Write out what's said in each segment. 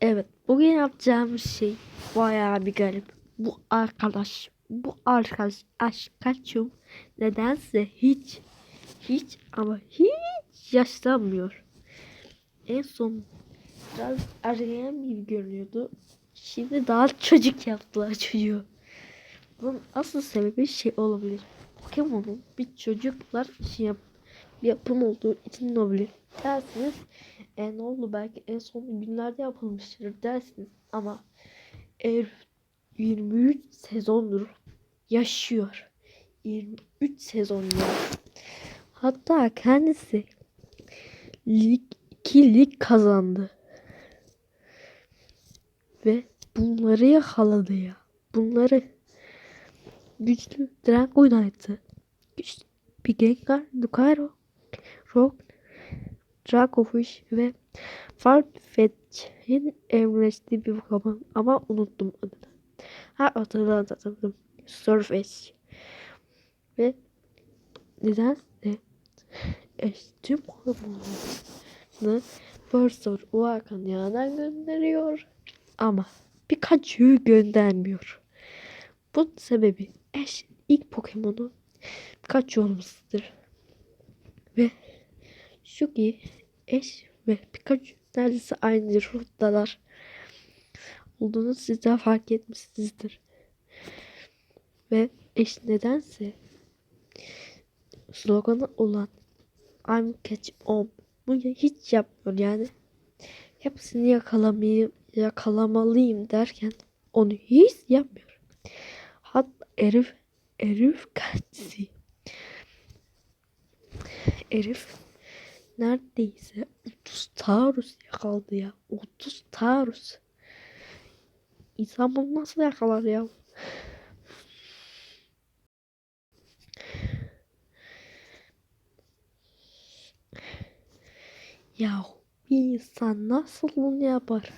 Evet, bugün yapacağımız şey bayağı bir garip. Bu arkadaş, bu arkadaş aşkaçım nedense hiç, hiç ama hiç yaşlanmıyor. En son biraz ergen gibi görünüyordu. Şimdi daha çocuk yaptılar çocuğu. Bunun asıl sebebi şey olabilir. Pokemon'un bir çocuklar şey yap, bir yapım olduğu için olabilir. Dersiniz e, ne oldu belki en son günlerde yapılmıştır dersiniz ama eğer 23 sezondur yaşıyor. 23 sezon ya. Hatta kendisi lig 2 lig kazandı. Ve bunları yakaladı ya. Bunları güçlü Dragonite'ı güçlü bir Gengar, Lucario, Rock, Dracovish ve Farfetch'in evleştiği bir Pokemon ama unuttum adını. Ha hatırladım hatırladım. Surface. Ve nedense e, tüm Pokemon'larını Bursor Uakan yanından gönderiyor. Ama birkaçı göndermiyor. Bunun sebebi Ash ilk Pokemon'u birkaç olmasıdır. Ve ki Ash ve Pikachu neredeyse aynı ruhtalar olduğunu siz de fark etmişsinizdir. Ve Ash nedense sloganı olan I'm catch on bunu hiç yapmıyor yani hepsini yakalamayı yakalamalıyım derken onu hiç yapmıyor. Hatta herif herif kaçsı. Herif neredeyse 30 Taurus yakaladı ya. 30 Taurus. İnsan bunu nasıl yakalar ya? Ya bir insan nasıl bunu yapar?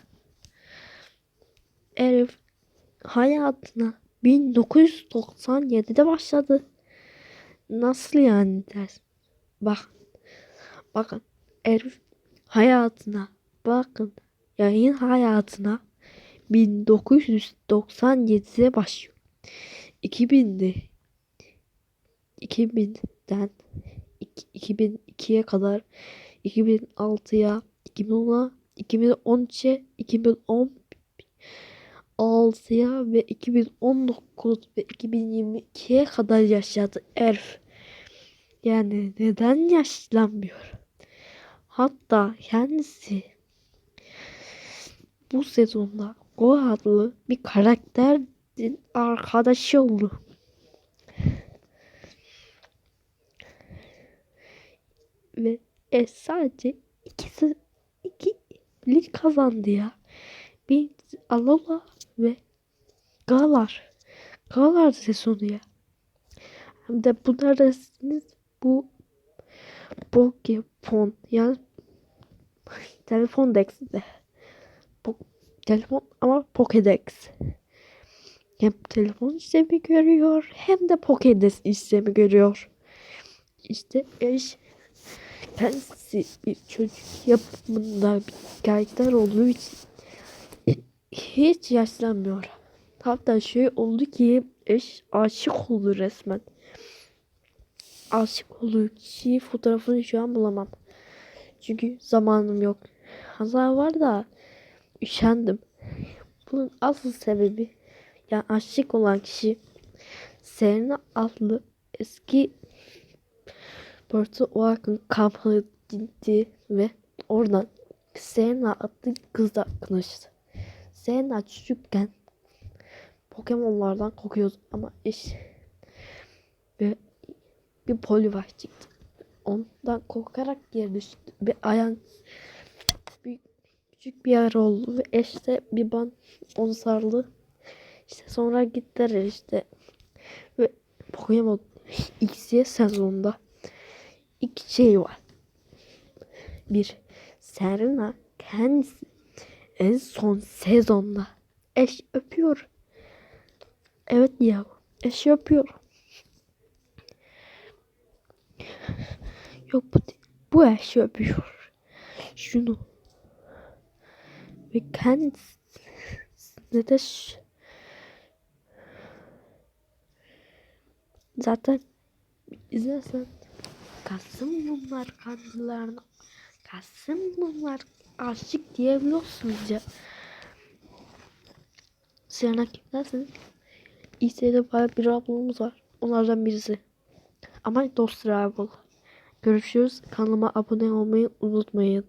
Herif hayatına 1997'de başladı. Nasıl yani ders? Bak. Bakın. Herif hayatına bakın. Yayın hayatına 1997'de başlıyor. 2000'de 2000'den 2002'ye kadar 2006'ya 2010'a 2013'e 2016'ya ve 2019 ve 2022'ye kadar yaşadı Erf. Yani neden yaşlanmıyor? Hatta kendisi bu sezonda Go adlı bir karakterin arkadaşı oldu. Ve e, sadece ikisi iki lig kazandı ya. Bir Alola ve Galar. Galar sezonu ya. Hem de bunlar da sizin bu Pokemon yani telefon dex'de. Po telefon ama Pokédex. Hem telefon işlemi görüyor hem de Pokédex işlemi görüyor. İşte eş kendisi bir çocuk yapımında bir karakter olduğu için hiç yaşlanmıyor. Hatta şey oldu ki eş aşık oldu resmen. Aşık olduğu kişi fotoğrafını şu an bulamam. Çünkü zamanım yok. Hazar var da üşendim. Bunun asıl sebebi yani aşık olan kişi Serena adlı eski Porto Oak'ın kampına gitti ve oradan Serena adlı kızla tanıştı. Serena çocukken Pokemon'lardan kokuyordu ama iş ve bir polivar çıktı. Ondan korkarak geri düştü. Bir ayağın bir küçük bir yer oldu ve işte bir ban onu sardı. İşte sonra gittiler işte ve Pokemon X'ye sezonda iki şey var. Bir Serena kendisi en son sezonda eş öpüyor. Evet ya eş öpüyor. Yok bu değil. Bu eş öpüyor. Şunu. ve kendisine de zaten izlersen Kasım bunlar kandılarına Kasım bunlar aşık diyebiliyorsunuz ya. Sıradaki kimlersin? İST'de bayağı bir ablamız var. Onlardan birisi. Ama dostlar abla. Görüşürüz. Kanalıma abone olmayı unutmayın.